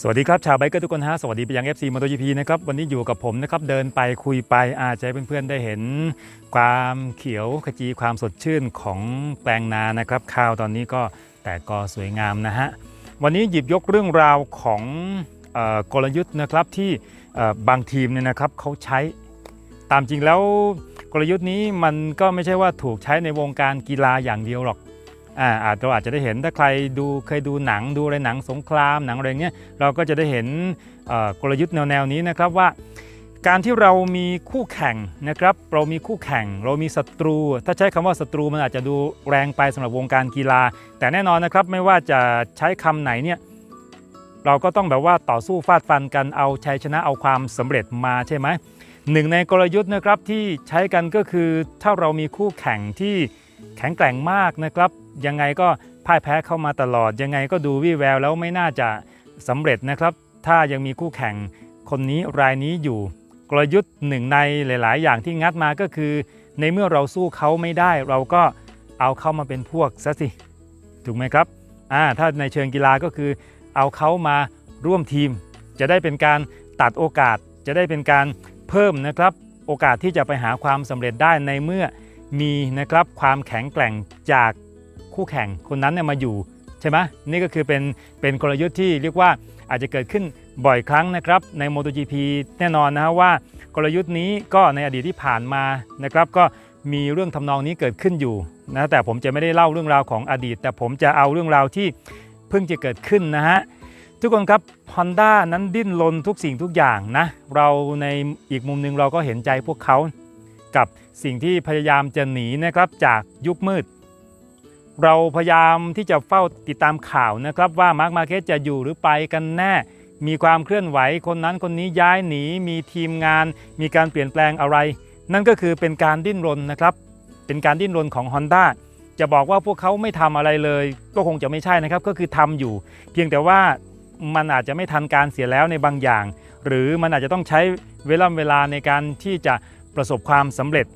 สวัสดีครับ ชาวไบเกอร์ทุกคนฮะ สวัสดีไปยัง FC m o t o GP นะครับ วันนี้อยู่กับผมนะครับ เดินไปคุยไปอาจจะให้เพื่อนๆได้เห็น ความเขียวขจีความสดชื่นของแปลงนานะครับ ข้าวตอนนี้ก็แตกกอสวยงามนะฮะ วันนี้หยิบยกเรื่องราวของออกลยุทธ์นะครับที่บางทีมเนี่ยนะครับเขาใช้ตามจริงแล้วกลยุทธ์นี้มันก็ไม่ใช่ว่าถูกใช้ในวงการกีฬาอย่างเดียวหรอก อ่าอาจเราอาจจะได้เห็นถ้าใครดูเคยดูหนังดูอะไรหนังสงครามหนังอะไรเงี้ยเราก็จะได้เห็นกลยุทธ์แนวๆนี้นะครับว่า การที่เรามีคู่แข่งนะครับเรามีคู่แข่ง เรามีศัตรู ถ้าใช้คำว่าศัตรูมันอาจจะดูแรงไปสำหรับวงการกีฬา แต่แน่นอนนะครับไม่ว่าจะใช้คำไหนเนี่ยเราก็ต้องแบบว่าต่อสู้ฟาดฟันกันเอาชัยชนะเอาความสำเร็จมาใช่ไหมหนึ่งในกลยุทธ์นะครับที่ใช้กันก็คือถ้าเรามีคู่แข่งที่แข็งแกร่งมากนะครับ ยังไงก็พ่ายแพ้เข้ามาตลอด ยังไงก็ดูวิแววแล้วไม่น่าจะสำเร็จนะครับ ถ้ายังมีคู่แข่งคนนี้รายนี้อยู่ กลยุทธ์หนึ่งในหลาย ๆ อย่างที่งัดมาก็คือ ในเมื่อเราสู้เขาไม่ได้ เราก็เอาเข้ามาเป็นพวกซะสิถูกไหมครับอ่าถ้าในเชิงกีฬาก็คือ เอาเขามาร่วมทีม จะได้เป็นการตัดโอกาสจะได้เป็นการเพิ่มนะครับโอกาสที่จะไปหาความสำเร็จได้ในเมื่อมีนะครับความแข็งแกร่งจาก คู่แข่งคนนั้นเนี่ยมาอยู่ใช่ไหมนี่ก็คือเป็นเป็นกลยุทธ์ที่เรียกว่าอาจจะเกิดขึ้นบ่อยครั้งนะครับใน MotoGP แน่นอนนะฮะว่ากลยุทธ์นี้ก็ในอดีตที่ผ่านมานะครับก็มีเรื่องทำนองนี้เกิดขึ้นอยู่นะแต่ผมจะไม่ได้เล่าเรื่องราวของอดีต แต่ผมจะเอาเรื่องราวที่เพิ่งจะเกิดขึ้นนะฮะทุกคนครับ Honda นั้นดิ้นรนทุกสิ่งทุกอย่างนะเราในอีกมุมหนึ่งเราก็เห็นใจพวกเขา กับสิ่งที่พยายามจะหนีนะครับจากยุคมืด เราพยายามที่จะเฝ้าติดตามข่าวนะครับ ว่ามาร์คมาเก็ตจะอยู่หรือไปกันแน่ มีความเคลื่อนไหวคนนั้นคนนี้ย้ายหนี มีทีมงาน มีการเปลี่ยนแปลงอะไร นั่นก็คือเป็นการดิ้นรนนะครับ เป็นการดิ้นรนของ Honda จะบอกว่าพวกเขาไม่ทำอะไรเลย ก็คงจะไม่ใช่นะครับ ก็คือทำอยู่ เพียงแต่ว่ามันอาจจะไม่ทันการเสียแล้วในบางอย่าง หรือมันอาจจะต้องใช้เวลาเวลาในการที่จะประสบความสำเร็จ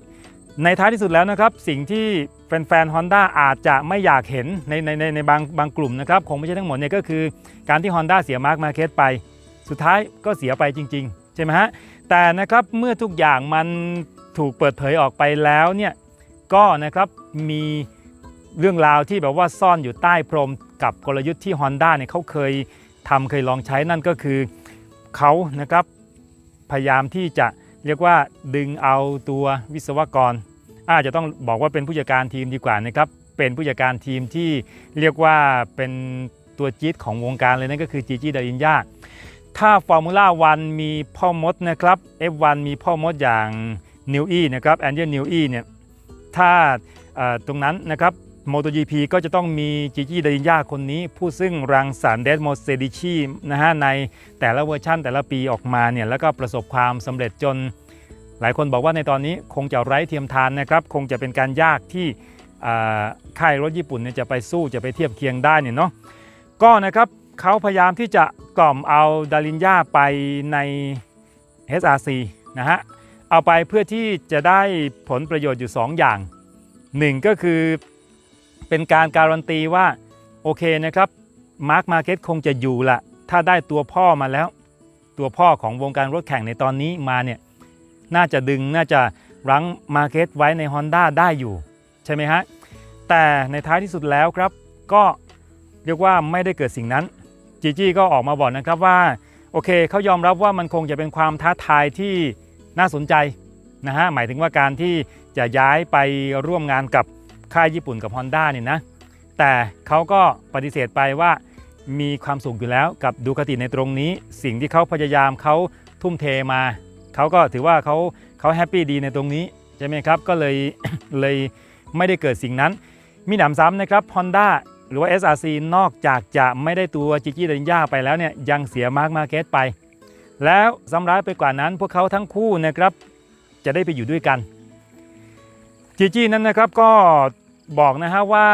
ในท้ายที่สุดแล้วนะครับ สิ่งที่ แฟนๆ Honda อาจจะไม่อยากเห็นในในในในบางบางกลุ่มนะครับคงไม่ใช่ทั้งหมดเนี่ยก็คือการที่ Honda เสียมาร์คมาเก็ตไป สุดท้ายก็เสียไปจริง ๆ ใช่ไหมฮะ แต่นะครับเมื่อทุกอย่างมันถูกเปิดเผยออกไปแล้วเนี่ยก็นะครับมีเรื่องราวที่แบบว่าซ่อนอยู่ใต้พรมกับกลยุทธ์ที่ Honda เนี่ยเขาเคยทำเคยลองใช้นั่นก็คือเขานะครับพยายามที่จะเรียกว่าดึงเอาตัววิศวกร อาจจะต้องบอกว่าเป็นผู้จัดการทีมดีกว่านะครับเป็นผู้จัดการทีมที่เรียกว่าเป็นตัวจี๊ดของวงการเลยนั่นก็คือจีจีดารินยาถ้าฟอร์มูล่าวันมีพ่อมดนะครับ F1 มีพ่อมดอย่างนิวอีนะครับแอนเจลนิวอีเนี่ยถ้าตรงนั้นนะครับ MotoGP ก็จะต้องมีจิจิดารินยาคนนี้ ผู้ซึ่งรังสรรค์เดสโมเซดิชีนะฮะในแต่ละเวอร์ชั่นแต่ละปีออกมาเนี่ยแล้วก็ประสบความสำเร็จจน หลายคนบอกว่าในตอนนี้คงจะไร้เทียมทานนะครับ คงจะเป็นการยากที่ค่ายรถญี่ปุ่นเนี่ยจะไปสู้จะไปเทียบเคียงได้เนี่ยเนาะก็นะครับเขาพยายามที่จะกล่อมเอาดารินยาไปใน SRC นะฮะเอาไปเพื่อที่จะได้ผลประโยชน์อยู่ 2 อย่าง 1 ก็คือเป็นการการันตีว่า โอเคนะครับมาร์คมาเก็ตคงจะอยู่ละถ้าได้ตัวพ่อมาแล้ว ตัวพ่อของวงการรถแข่งในตอนนี้มาเนี่ย น่าจะดึงน่าจะรั้งมาเก็ตไว้ใน Honda ได้อยู่ ใช่ไหมฮะ แต่ในท้ายที่สุดแล้วครับ ก็เรียกว่าไม่ได้เกิดสิ่งนั้นจีจี้ก็ออกมาบอกนะครับว่า โอเคเขายอมรับว่ามันคงจะเป็นความท้าทายที่น่าสนใจนะฮะหมายถึงว่าการที่จะย้ายไปร่วมงานกับค่ายญี่ปุ่นกับ Honda เนี่ยนะแต่เขาก็ปฏิเสธไปว่ามีความสุขอยู่แล้วกับดูคติในตรงนี้ สิ่งที่เขาพยายามเขาทุ่มเทมา เขาก็ถือว่าเขาเขาแฮปปี้ดีในตรงนี้ใช่ไหมครับก็เลยเลยไม่ได้เกิดสิ่งนั้น มีหนำซ้ำนะครับ Honda หรือว่า SRC นอกจากจะไม่ได้ตัวจิจิดันย่าไปแล้วเนี่ยยังเสียมาร์กมาเก็ตไป แล้วซ้ำร้ายไปกว่านั้นพวกเขาทั้งคู่นะครับจะได้ไปอยู่ด้วยกันจีจีนั้นนะครับก็บอกนะฮะว่า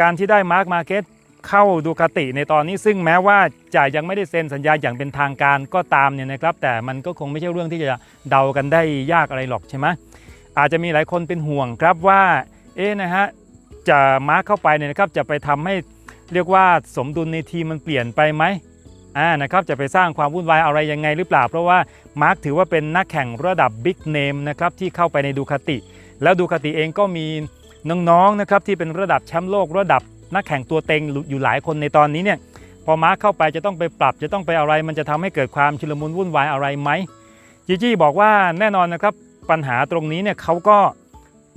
การที่ได้มาร์กมาเก็ต เข้าดูคาติในตอนนี้ซึ่งแม้ว่าจะยังไม่ได้เซ็นสัญญาอย่างเป็นทางการก็ตามเนี่ยนะครับ แต่มันก็คงไม่ใช่เรื่องที่จะเดากันได้ยากอะไรหรอกใช่ไหมอาจจะมีหลายคนเป็นห่วงครับว่าเอ๊ะนะฮะจะมาร์กเข้าไปเนี่ยนะครับจะไปทำให้เรียกว่าสมดุลในทีมมันเปลี่ยนไปไหมอ่านะครับจะไปสร้างความวุ่นวายอะไรยังไงหรือเปล่า เพราะว่ามาร์คถือว่าเป็นนักแข่งระดับบิ๊กเนมนะครับที่เข้าไปในดูคาติ แล้วดูคาติเองก็มีน้องๆนะครับที่เป็นระดับแชมป์โลกระดับ นักแข่งตัวเต็งอยู่หลายคนในตอนนี้เนี่ยพอมาร์คเข้าไปจะต้องไปปรับจะต้องไปอะไร มันจะทำให้เกิดความชุลมุนวุ่นวายอะไรไหมจีจี้บอกว่าแน่นอนนะครับปัญหาตรงนี้เนี่ยเขาก็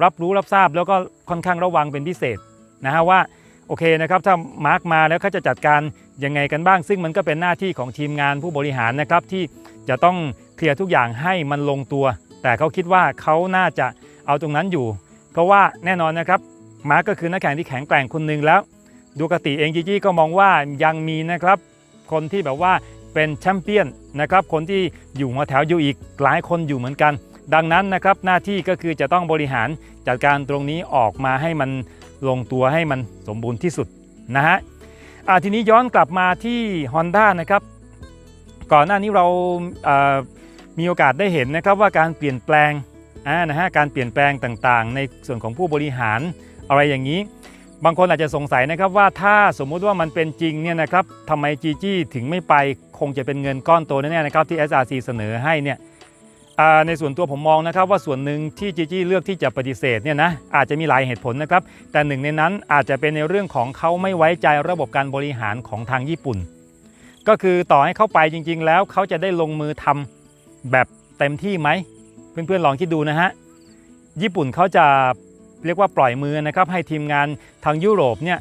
รับรู้รับทราบแล้วก็ค่อนข้างระวังเป็นพิเศษนะฮะว่าโอเคนะครับถ้ามาร์คมาแล้วเขาจะจัดการยังไงกันบ้าง ซึ่งมันก็เป็นหน้าที่ของทีมงานผู้บริหารนะครับที่จะต้องเคลียร์ทุกอย่างให้มันลงตัว แต่เขาคิดว่าเขาน่าจะเอาตรงนั้นอยู่ เพราะว่าแน่นอนนะครับ มาร์กก็คือนักแข่งที่แข็งแกร่งคนหนึ่งแล้ว ดูกติเองจีจี้ก็มองว่ายังมีนะครับคนที่แบบว่าเป็นแชมเปี้ยนนะครับคนที่อยู่หัวแถวอยู่อีกหลายคนอยู่เหมือนกัน ดังนั้นนะครับหน้าที่ก็คือจะต้องบริหารจัดการตรงนี้ออกมาให้มันลงตัวให้มันสมบูรณ์ที่สุดนะฮะอ่าทีนี้ย้อนกลับมาที่ Honda นะครับก่อนหน้านี้เรามีโอกาสได้เห็นนะครับว่าการเปลี่ยนแปลงนะฮะการเปลี่ยนแปลงต่างๆ ในส่วนของผู้บริหาร อะไรอย่างนี้ บางคนอาจจะสงสัยนะครับว่าถ้าสมมุติว่ามันเป็นจริงเนี่ยนะครับทำไมจีจี้ถึงไม่ไปคงจะเป็นเงินก้อนโตแน่ๆนะครับที่ SRC เสนอให้เนี่ยในส่วนตัวผมมองนะครับว่าส่วนหนึ่งที่จีจี้เลือกที่จะปฏิเสธเนี่ยนะอาจจะมีหลายเหตุผลนะครับ แต่หนึ่งในนั้นอาจจะเป็นในเรื่องของเขาไม่ไว้ใจระบบการบริหารของทางญี่ปุ่น ก็คือต่อให้เข้าไปจริง ๆ แล้วเขาจะได้ลงมือทำแบบเต็มที่ไหมเพื่อนๆลองคิดดูนะฮะญี่ปุ่นเขาจะ เรียกว่าปล่อยมือนะครับให้ทีมงานทางยุโรปเนี่ย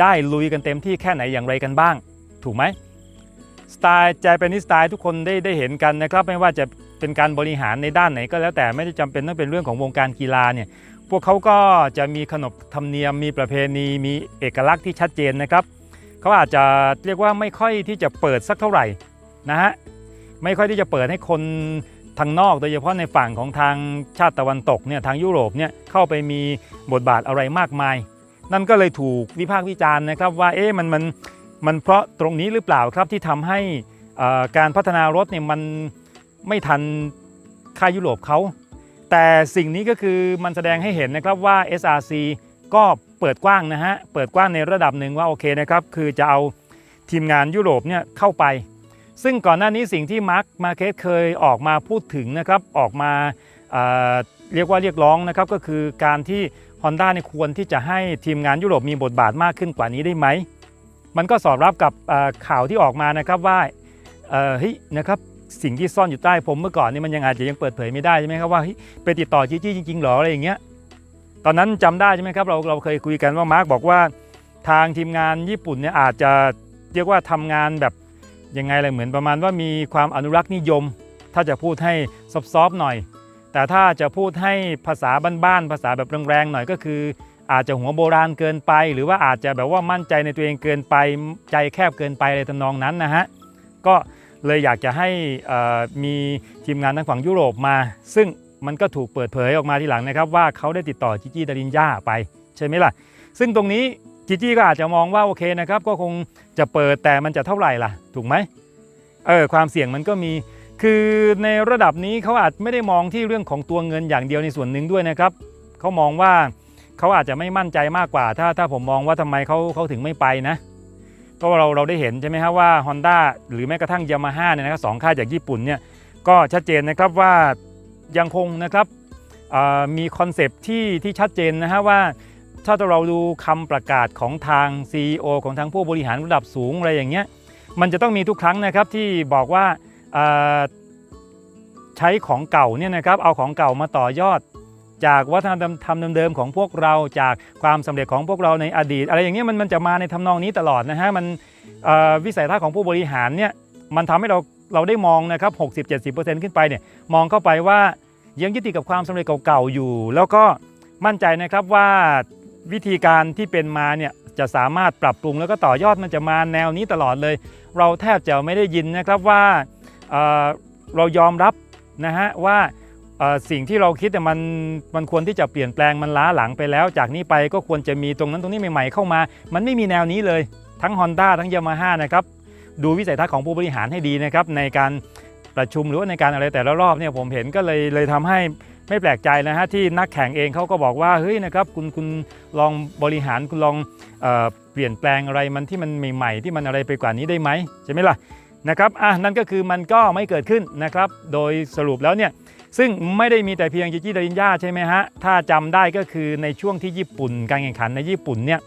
ได้ลุยกันเต็มที่แค่ไหนอย่างไรกันบ้าง ถูกไหมสไตล์ใจเป็นนิสไตล์ทุกคนได้ได้เห็นกันนะครับไม่ว่าจะเป็นการบริหารในด้านไหนก็แล้วแต่ไม่ได้จำเป็นต้องเป็นเรื่องของวงการกีฬาเนี่ยพวกเขาก็จะมีขนบธรรมเนียมมีประเพณีมีเอกลักษณ์ที่ชัดเจนนะครับเขาอาจจะเรียกว่าไม่ค่อยที่จะเปิดสักเท่าไหร่นะฮะไม่ค่อยที่จะเปิดให้คน ทางนอกโดยเฉพาะในฝั่งของทางชาติตะวันตกเนี่ยทางยุโรปเนี่ยเข้าไปมีบทบาทอะไรมากมาย นั่นก็เลยถูกวิพากษ์วิจารณ์นะครับว่าเอ๊ะมันมันมันเพราะตรงนี้หรือเปล่าครับที่ทำให้การพัฒนารถเนี่ยมันไม่ทันค่ายยุโรปเขาแต่สิ่งนี้ก็คือมันแสดงให้เห็นนะครับว่า SRC ก็เปิดกว้างนะฮะเปิดกว้างในระดับหนึ่งว่าโอเคนะครับคือจะเอาทีมงานยุโรปเนี่ยเข้าไป ซึ่งก่อนหน้านี้สิ่งที่มาร์คมาเคสเคยออกมาพูดถึงนะครับออกมาเเรียกว่าเรียกร้องนะครับก็คือการที่ Honda เนี่ยควรที่จะให้ทีมงานยุโรปมีบทบาทมากขึ้นกว่านี้ได้ไหม มันก็สอดรับกับข่าวที่ออกมานะครับว่าเฮ้ยนะครับสิ่งที่ซ่อนอยู่ใต้ผมเมื่อก่อนนี่มันยังอาจจะยังเปิดเผยไม่ได้ใช่ไหมครับว่าไปติดต่อจีจี้จริงๆหรออะไรอย่างเงี้ยตอนนั้นจำได้ใช่ไหมครับเราเราเคยคุยกันว่ามาร์คบอกว่าทางทีมงานญี่ปุ่นเนี่ยอาจจะเรียกว่าทำงานแบบ ยังไงเลยเหมือนประมาณว่ามีความอนุรักษ์นิยม ถ้าจะพูดให้ซอฟๆหน่อย แต่ถ้าจะพูดให้ภาษาบ้านๆภาษาแบบแรงๆหน่อยก็คือ อาจจะหัวโบราณเกินไป หรือว่าอาจจะแบบว่ามั่นใจในตัวเองเกินไปใจแคบเกินไปอะไรทำนองนั้นนะฮะก็เลยอยากจะให้มีทีมงานทางฝั่งยุโรปมา ซึ่งมันก็ถูกเปิดเผยออกมาทีหลังนะครับ ว่าเขาได้ติดต่อจิจี้ดารินยาไป ใช่ไหมล่ะ ซึ่งตรงนี้ จิจี้ก็อาจจะมองว่าโอเคนะครับก็คงจะเปิดแต่มันจะเท่าไหร่ล่ะ ถูกไหมเออความเสี่ยงมันก็มี คือในระดับนี้เขาอาจไม่ได้มองที่เรื่องของตัวเงินอย่างเดียวในส่วนหนึ่งด้วยนะครับเขามองว่าเขาอาจจะไม่มั่นใจมากกว่า ถ้าถ้าผมมองว่าทำไมเขาเขาถึงไม่ไปนะก็เราเราได้เห็นใช่ไหมครับว่า Honda หรือแม้กระทั่งยามาฮ่าเนี่ยนะครับสองค่ายจากญี่ปุ่นเนี่ยก็ชัดเจนนะครับว่ายังคงนะครับมีคอนเซปต์ที่ที่ชัดเจนนะฮะว่า ถ้าเราดูคำประกาศของทาง CEO ของทางผู้บริหารระดับสูงอะไรอย่างเงี้ยมันจะต้องมีทุกครั้งนะครับที่บอกว่าใช้ของเก่าเนี่ยนะครับเอาของเก่ามาต่อยอด จากวัฒนธรรมเดิมๆของพวกเราจากความสำเร็จของพวกเราในอดีต อะไรอย่างเงี้ยมันมันจะมาในทำนองนี้ตลอดนะฮะมันวิสัยทัศน์ของผู้บริหารเนี่ยมันทำให้เราเราได้มองนะครับ60-70%ขึ้นไปเนี่ยมองเข้าไปว่ายังยึดติดกับความสำเร็จเก่าๆอยู่ แล้วก็มั่นใจนะครับว่า วิธีการที่เป็นมาเนี่ยจะสามารถปรับปรุงแล้วก็ต่อยอดมันจะมาแนวนี้ตลอดเลย เราแทบจะไม่ได้ยินนะครับว่าเเรายอมรับนะฮะว่าสิ่งที่เราคิดเนี่มันมันควรที่จะเปลี่ยนแปลงมันล้าหลังไปแล้ว จากนี้ไปก็ควรจะมีตรงนั้นตรงนี้ใหม่ๆเข้ามา มันไม่มีแนวนี้เลย ทั้ง Honda ทั้ง Yamaha นะครับดูวิสัยทัศน์ของผู้บริหารให้ดีนะครับในการประชุมหรือว่าในการอะไรแต่ละรอบเนี่ยผมเห็นก็เลยเลยทำให้ ไม่แปลกใจนะฮะที่นักแข่งเองเขาก็บอกว่าเฮ้ยนะครับคุณคุณลองบริหารคุณลองเออเปลี่ยนแปลงอะไรมันที่มันใหม่ๆ ที่มันอะไรไปกว่านี้ได้ไหมใช่ไหมล่ะนะครับอะนั่นก็คือมันก็ไม่เกิดขึ้นนะครับโดยสรุปแล้วเนี่ยซึ่งไม่ได้มีแต่เพียงจิจิดารินยาใช่ไหมฮะถ้าจำได้ก็คือในช่วงที่ญี่ปุ่น การแข่งขันในญี่ปุ่นเนี่ย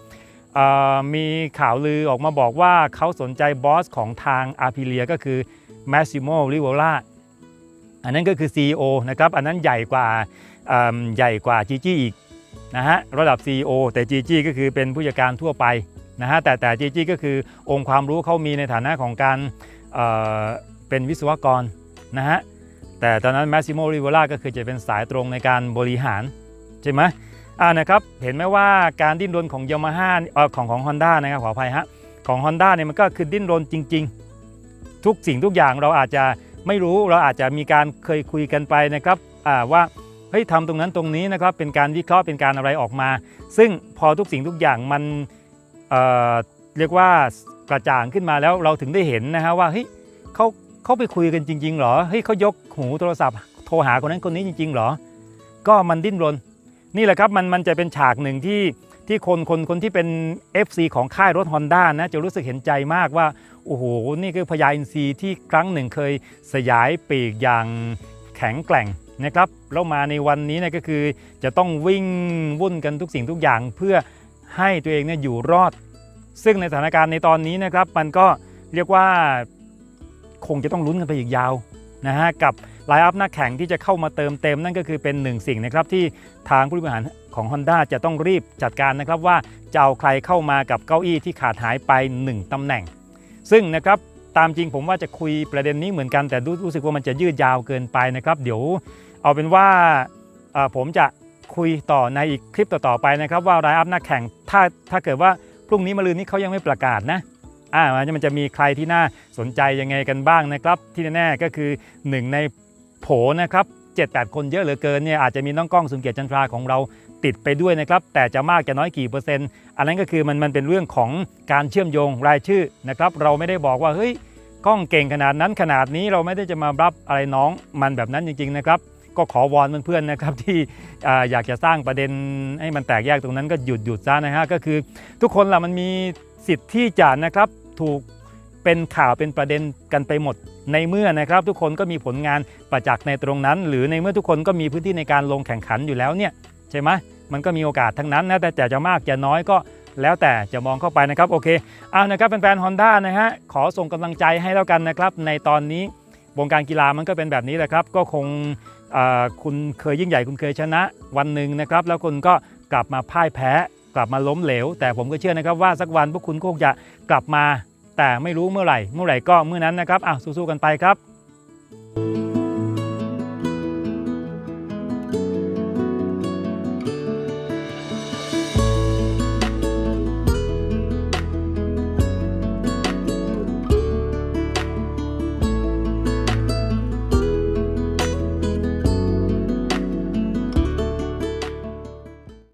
มีข่าวลือออกมาบอกว่าเขาสนใจบอสของทางอาพิเลียก็คือ m a s s i m o r i v o l a อันนั้นก็คือ CEO นะครับ อันนั้นใหญ่กว่าใหญ่กว่าจีจีอีกนะฮะระดับ CEO แต่จีจีก็คือเป็นผู้จัดการทั่วไปนะฮะแต่แต่จีจีก็คือองค์ความรู้เขามีในฐานะของการเเป็นวิศวกรนะฮะแต่ตอนนั้น Massimo Rivola ก็คือจะเป็นสายตรงในการบริหาร ใช่ไหมอ่านะครับเห็นไหมว่าการดิ้นรนของ Yamaha เอ่อของของ Honda นะครับขออภัยฮะของ Honda เนี่ยมันก็คือดิ้นรนจริง ๆ ทุกสิ่งทุกอย่างเราอาจจะ ไม่รู้เราอาจจะมีการเคยคุยกันไปนะครับว่าเฮ้ยทำตรงนั้นตรงนี้นะครับเป็นการวิเคราะห์เป็นการอะไรออกมา ซึ่งพอทุกสิ่งทุกอย่างมันเเรียกว่ากระจ่างขึ้นมาแล้วเราถึงได้เห็นนะฮะว่าเฮ้ยเขาเขาไปคุยกันจริง ๆ หรอเฮ้ยเขายกหูโทรศัพท์โทรหาคนนั้นคนนี้จริง ๆ หรอ ก็มันดิ้นรน นี่แหละครับมันมันจะเป็นฉากหนึ่งที่ที่คนคนคนที่เป็น FC ของค่ายรถ Honda นะจะรู้สึกเห็นใจมากว่า โอ้โหนี่คือพญาอินทรีที่ครั้งหนึ่งเคยสยายปีกอย่างแข็งแกร่งนะครับแล้วมาในวันนี้นี่ยก็คือจะต้องวิ่งวุ่นกันทุกสิ่งทุกอย่างเพื่อให้ตัวเองเนี่ยอยู่รอด ซึ่งในสถานการณ์ในตอนนี้นะครับ มันก็เรียกว่าคงจะต้องลุ้นกันไปอีกยาวนะฮะกับไลน์อัพนักแข่งที่จะเข้ามาเติมเต็มนั่นก็คือเป็นหนึ่งสิ่งนะครับที่ทางผู้บริหารของ Honda จะต้องรีบจัดการนะครับว่าจะเอาใครเข้ามากับเก้าอี้ที่ขาดหายไป 1ตำแหน่ง ซึ่งนะครับตามจริงผมว่าจะคุยประเด็นนี้เหมือนกันแต่รู้สึกว่ามันจะยืดยาวเกินไปนะครับ เดี๋ยวเอาเป็นว่าผมจะคุยต่อในอีกคลิปต่อๆไปนะครับว่าไลน์อัพนักแข่งถ้าถ้าเกิดว่าพรุ่งนี้มะรืนนี้เขายังไม่ประกาศนะอ่ามันจะมีใครที่น่าสนใจยังไงกันบ้างนะครับ ที่แน่ๆก็คือหนึ่งในโผนะครับ7-8 คนเยอะเหลือเกินเนี่ยอาจจะมีน้องกล้องสุนเกียรติจันทราของเรา ติดไปด้วยนะครับแต่จะมากจะน้อยกี่เปอร์เซ็นต์อันนั้นก็คือมันมันเป็นเรื่องของการเชื่อมโยงรายชื่อนะครับเราไม่ได้บอกว่าเฮ้ยกล้องเก่งขนาดนั้นขนาดนี้เราไม่ได้จะมารับอะไรน้องมันแบบนั้นจริง ๆ นะครับ ก็ขอวอนเพื่อนๆนะครับที่ออยากจะสร้างประเด็นให้มันแตกแยกตรงนั้นก็หยุดหยุดซะนะฮะก็คือ ทุกคนล่ะมันมีสิทธิ์ที่จะนะครับถูกเป็นข่าวเป็นประเด็นกันไปหมดในเมื่อนะครับทุกคนก็มีผลงานประจักษ์ในตรงนั้น หรือในเมื่อทุกคนก็มีพื้นที่ในการลงแข่งขันอยู่แล้วเนี่ย ใช่ไหมมันก็มีโอกาสทั้งนั้นนะแต่จะมากจะน้อยก็แล้วแต่จะมองเข้าไปนะครับโอเคเอานะครับแฟนๆฮอนด้านะฮะขอส่งกำลังใจให้แล้วกันนะครับ ในตอนนี้วงการกีฬามันก็เป็นแบบนี้แหละครับ ก็คงคุณเคยยิ่งใหญ่คุณเคยชนะวันหนึ่งนะครับ แล้วคุณก็กลับมาพ่ายแพ้กลับมาล้มเหลว แต่ผมก็เชื่อนะครับว่าสักวันพวกคุณคงจะกลับมา แต่ไม่รู้เมื่อไหร่ เมื่อไหร่ก็เมื่อนั้นนะครับอ้าวสู้ๆกันไปครับ